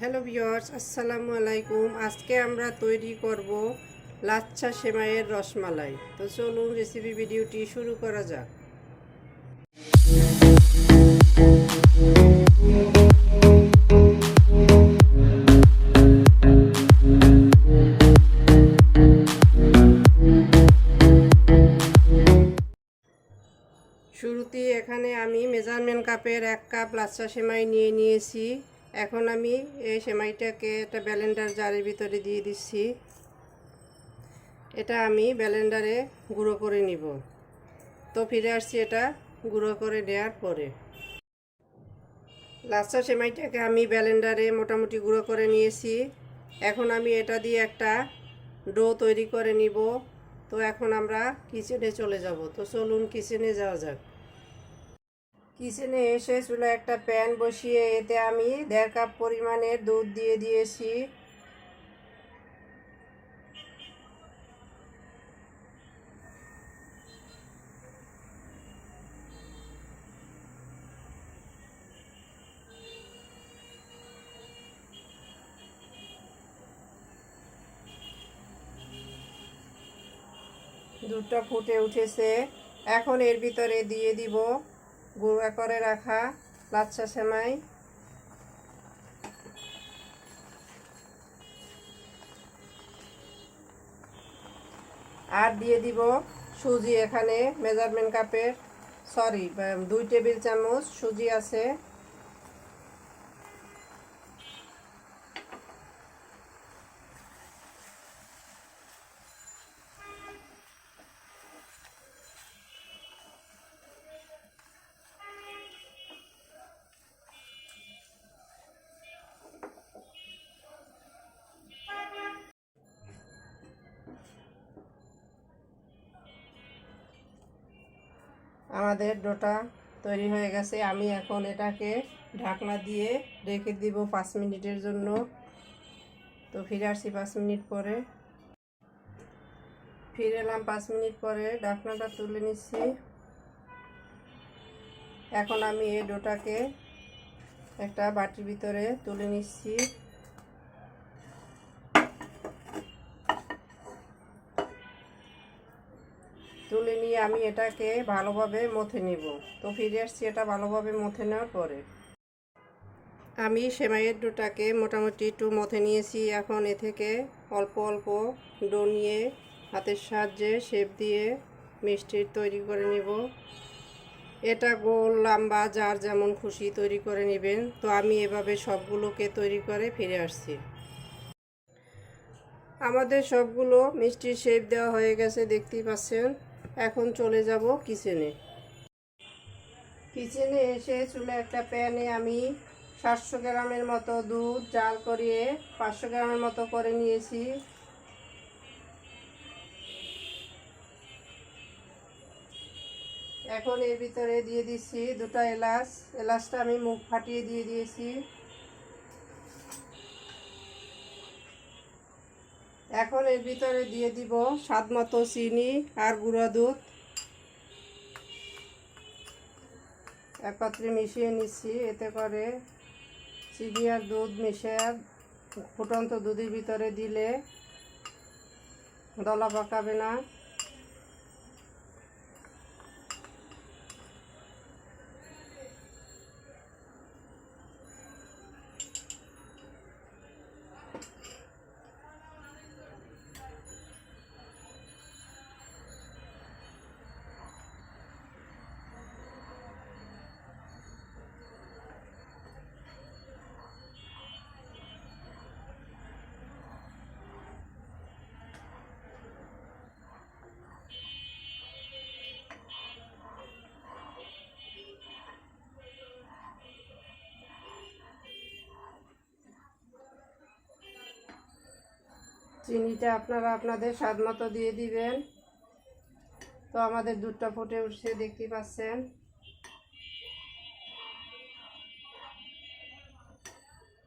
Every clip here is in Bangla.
হ্যালো ভিউয়ার্স, আসসালামু আলাইকুম। আজকে আমরা তৈরি করব লাচ্ছা সেমাইয়ের রসমালাই। তো চলুন রেসিপি ভিডিওটি শুরু করা যাক। শুরুতে এখানে আমি মেজারমেন্ট কাপের এক কাপ লাচ্ছা সেমাই নিয়ে নিয়েছি। এখন আমি এই সেমাইটাকে একটা ব্যালেন্ডার জারের ভিতরে দিয়ে দিচ্ছি। এটা আমি ব্যালেন্ডারে গুঁড়ো করে নিব। তো ফিরে আসছি এটা গুঁড়ো করে নেওয়ার পরে। লাচ্ছা সেমাইটাকে আমি ব্যালেন্ডারে মোটামুটি গুঁড়ো করে নিয়েছি। এখন আমি এটা দিয়ে একটা ডো তৈরি করে নিব। তো এখন আমরা কিচেনে চলে যাব। তো চলুন কিচেনে যাওয়া যাক। কিচেনে এসে চুলা একটা প্যান বসিয়ে, এতে আমি দেড় কাপ পরিমাণের দুধ দিয়ে দিয়েছি। দুধটা ফুটে উঠেছে। এখন এর ভিতরে দিয়ে দিব গুঁড়া করে রাখা লাচ্ছা সেমাই। আর দিয়ে দিব সুজি এখানে, মেজারমেন্ট কাপের সরি দুই টেবিল চামচ সুজি আছে। আমাদের ডোটা তৈরি হয়ে গেছে। আমি এখন এটাকে ঢাকনা দিয়ে রেখে দিব পাঁচ মিনিটের জন্য। তো ফিরে আসছি পাঁচ মিনিট পরে। ফিরে এলাম পাঁচ মিনিট পরে, ঢাকনাটা তুলে নিচ্ছি। এখন আমি এই ডোটাকে একটা বাটির ভিতরে তুলে নিচ্ছি। তুলে নিয়ে আমি এটাকে ভালোভাবে মথে নেব। তো ফিরে আসছি এটা ভালোভাবে মথে নেওয়ার পরে। আমি সেমাইয়ের ডোটাকে মোটামুটি একটু মথে নিয়েছি। এখন এ থেকে অল্প অল্প ডো নিয়ে হাতের সাহায্যে শেপ দিয়ে মিষ্টির তৈরি করে নিব। এটা গোল, লম্বা, যার যেমন খুশি তৈরি করে নেবেন। তো আমি এভাবে সবগুলোকে তৈরি করে ফিরে আসছি। আমাদের সবগুলো মিষ্টির শেপ দেওয়া হয়ে গেছে, দেখতেই পাচ্ছেন। এখন চলে যাব কিচেনে। কিচেনে এসে চুলে একটা প্যানে আমি সাতশো গ্রামের মতো দুধ জাল করিয়ে পাঁচশো গ্রামের মতো করে নিয়েছি। এখন এর ভিতরে দিয়ে দিচ্ছি দুটো এলাচ। এলাচটা আমি মুখ ফাটিয়ে দিয়ে দিয়েছি। এখন এর ভিতরে দিয়ে দিব স্বাদ মতো চিনি আর গুঁড়া দুধ। একত্রে মিশিয়ে নিচ্ছি, এতে করে চিনি আর দুধ মিশে ফুটন্ত দুধের ভিতরে দিলে দলা পাকাবে না। চিনিটা আপনারা আপনাদের স্বাদ মতো দিয়ে দিবেন। তো আমাদের দুধটা ফুটে উঠছে, দেখতে পাচ্ছেন।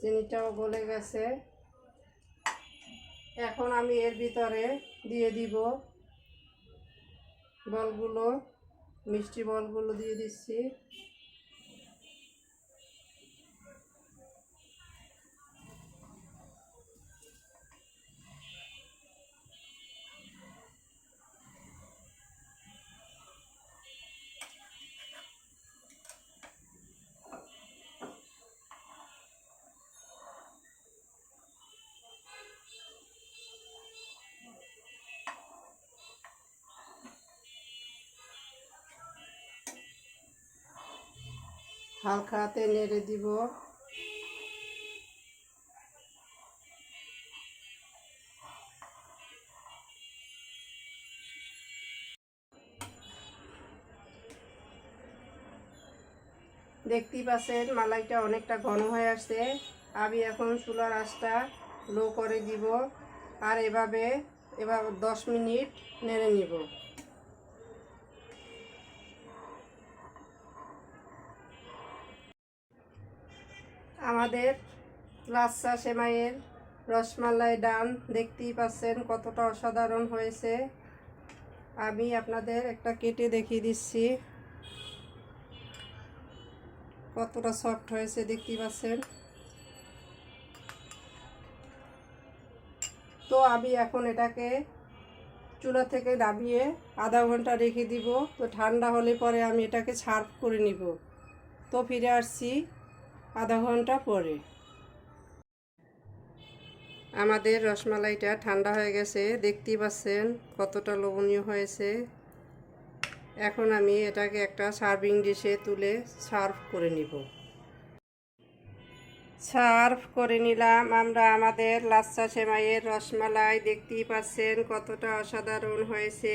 চিনিটাও গলে গেছে। এখন আমি এর ভিতরে দিয়ে দিব বলগুলো, মিষ্টি বলগুলো দিয়ে দিচ্ছি। হালকা হাতে নেড়ে দিব। দেখতেই পাচ্ছেন, মালাইটা অনেকটা ঘন হয়ে আসছে। আমি এখন চুলার আঁচটা লো করে দিব। আর এভাবে এবার দশ মিনিট নেড়ে নিব। আমাদের লাচ্চা সেমাইয়ের রসমালাই ডান, দেখতেই পাচ্ছেন কতটা অসাধারণ হয়েছে। আমি আপনাদের একটা কেটে দেখিয়ে দিচ্ছি। কতটা সফট হয়েছে, দেখতেই পাচ্ছেন। তো আমি এখন এটাকে চুলা থেকে নামিয়ে আধা ঘণ্টা রেখে দিব। তো ঠান্ডা হলে পরে আমি এটাকে সার্ভ করে নিব। তো ফিরে আসছি। আধা ঘণ্টা পরে। আমাদের রসমালাইটা ঠান্ডা হয়ে গেছে, দেখতেই পাচ্ছেন কতটা লোভনীয় হয়েছে। এখন আমি এটাকে একটা সার্ভিং ডিশে তুলে সার্ভ করে নিব। সার্ভ করে নিলাম আমরা আমাদের লাচ্চা সেমাইয়ের রসমালাই, দেখতেই পাচ্ছেন কতটা অসাধারণ হয়েছে।